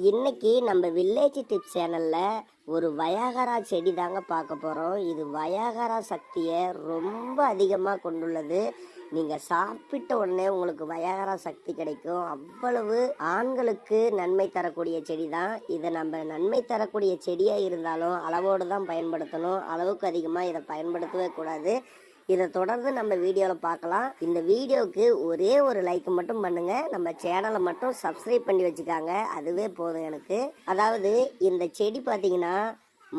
இன்னைக்கு நம்ம village tips சேனலில் ஒரு வயாகரா செடி தாங்க பார்க்க போகிறோம் இது வயாகரா சக்தியை ரொம்ப அதிகமாக கொண்டுள்ளது. நீங்கள் சாப்பிட்ட உடனே உங்களுக்கு வயாகரா சக்தி கிடைக்கும். அவ்வளவு ஆண்களுக்கு நன்மை தரக்கூடிய செடி தான். இதை நம்ம நன்மை தரக்கூடிய செடியாக இருந்தாலும் அளவோடு தான் பயன்படுத்தணும். அளவுக்கு அதிகமாக இதை பயன்படுத்தவே கூடாது. இதை தொடர்ந்து நம்ம வீடியோவில் பார்க்கலாம். இந்த வீடியோவுக்கு ஒரே ஒரு லைக் மட்டும் பண்ணுங்க. நம்ம சேனலை மட்டும் சப்ஸ்கிரைப் பண்ணி வச்சுக்காங்க. அதுவே போதும் எனக்கு. அதாவது இந்த செடி பார்த்தீங்கன்னா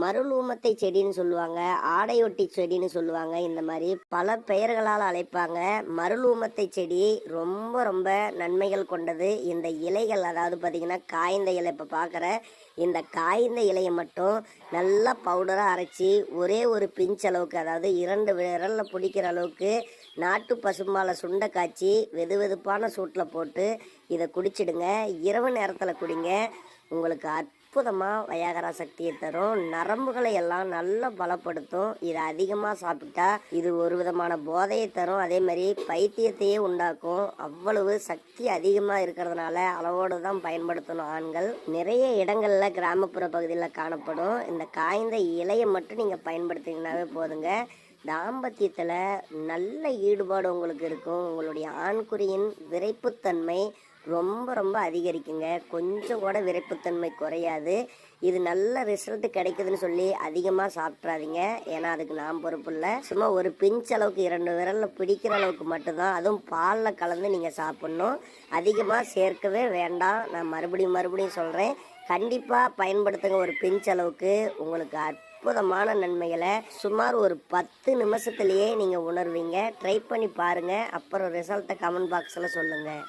மருளூமத்தை செடின்னு சொல்லுவாங்க ஆடையொட்டி செடின்னு சொல்லுவாங்க இந்த மாதிரி பல பெயர்களால் அழைப்பாங்க. மருளூமத்தை செடி ரொம்ப ரொம்ப நன்மைகள் கொண்டது. இந்த இலைகள் அதாவது பார்த்தீங்கன்னா காய்ந்த இலை இப்போ பார்க்குற இந்த காய்ந்த இலையை மட்டும் நல்லா பவுடராக அரைச்சி ஒரே ஒரு பிஞ்ச் அளவுக்கு அதாவது இரண்டு விரலில் பிடிக்கிற அளவுக்கு நாட்டு பசும்பாலை சுண்டை காய்ச்சி வெது வெதுப்பான சூட்டில் போட்டு இதை குடிச்சிடுங்க. இரவு நேரத்தில் குடிங்க. உங்களுக்கு அற்புதமாக வயாகரா சக்தியை தரும். நரம்புகளை எல்லாம் நல்லா பலப்படுத்தும். இதை அதிகமாக சாப்பிட்டா இது ஒரு விதமான போதையை தரும். அதே மாதிரி பைத்தியத்தையே உண்டாக்கும். அவ்வளவு சக்தி அதிகமாக இருக்கிறதுனால அளவோடு தான் பயன்படுத்தணும் ஆண்கள். நிறைய இடங்களில் கிராமப்புற பகுதியில் காணப்படும். இந்த காய்ந்த இலையை மட்டும் நீங்கள் பயன்படுத்திங்கனாவே போதுங்க. தாம்பத்தியத்தில் நல்ல ஈடுபாடு உங்களுக்கு இருக்கும். உங்களுடைய ஆண்குறியின் விரைப்புத்தன்மை ரொம்ப ரொம்ப அதிகரிக்குங்க. கொஞ்சம் கூட விரைப்புத்தன்மை குறையாது. இது நல்ல ரிசல்ட் கிடைக்குதுன்னு சொல்லி அதிகமாக சாப்பிட்றாதீங்க. ஏன்னா அதுக்கு நான் பொறுப்பு இல்லை. சும்மா ஒரு பிஞ்ச் அளவுக்கு இரண்டு விரலில் பிடிக்கிற அளவுக்கு மட்டும்தான். அதுவும் பாலில் கலந்து நீங்கள் சாப்பிட்ணும். அதிகமாக சேர்க்கவே வேண்டாம். நான் மறுபடியும் மறுபடியும் சொல்கிறேன் கண்டிப்பாக பயன்படுத்துங்க ஒரு பிஞ்ச் அளவுக்கு. உங்களுக்கு அற்புதமான நன்மைகளை. சுமார் ஒரு பத்து நிமிஷத்துலேயே நீங்கள் உணர்வீங்க. ட்ரை பண்ணி பாருங்கள் அப்புறம் ரிசல்ட்டை கமெண்ட் பாக்ஸில் சொல்லுங்கள்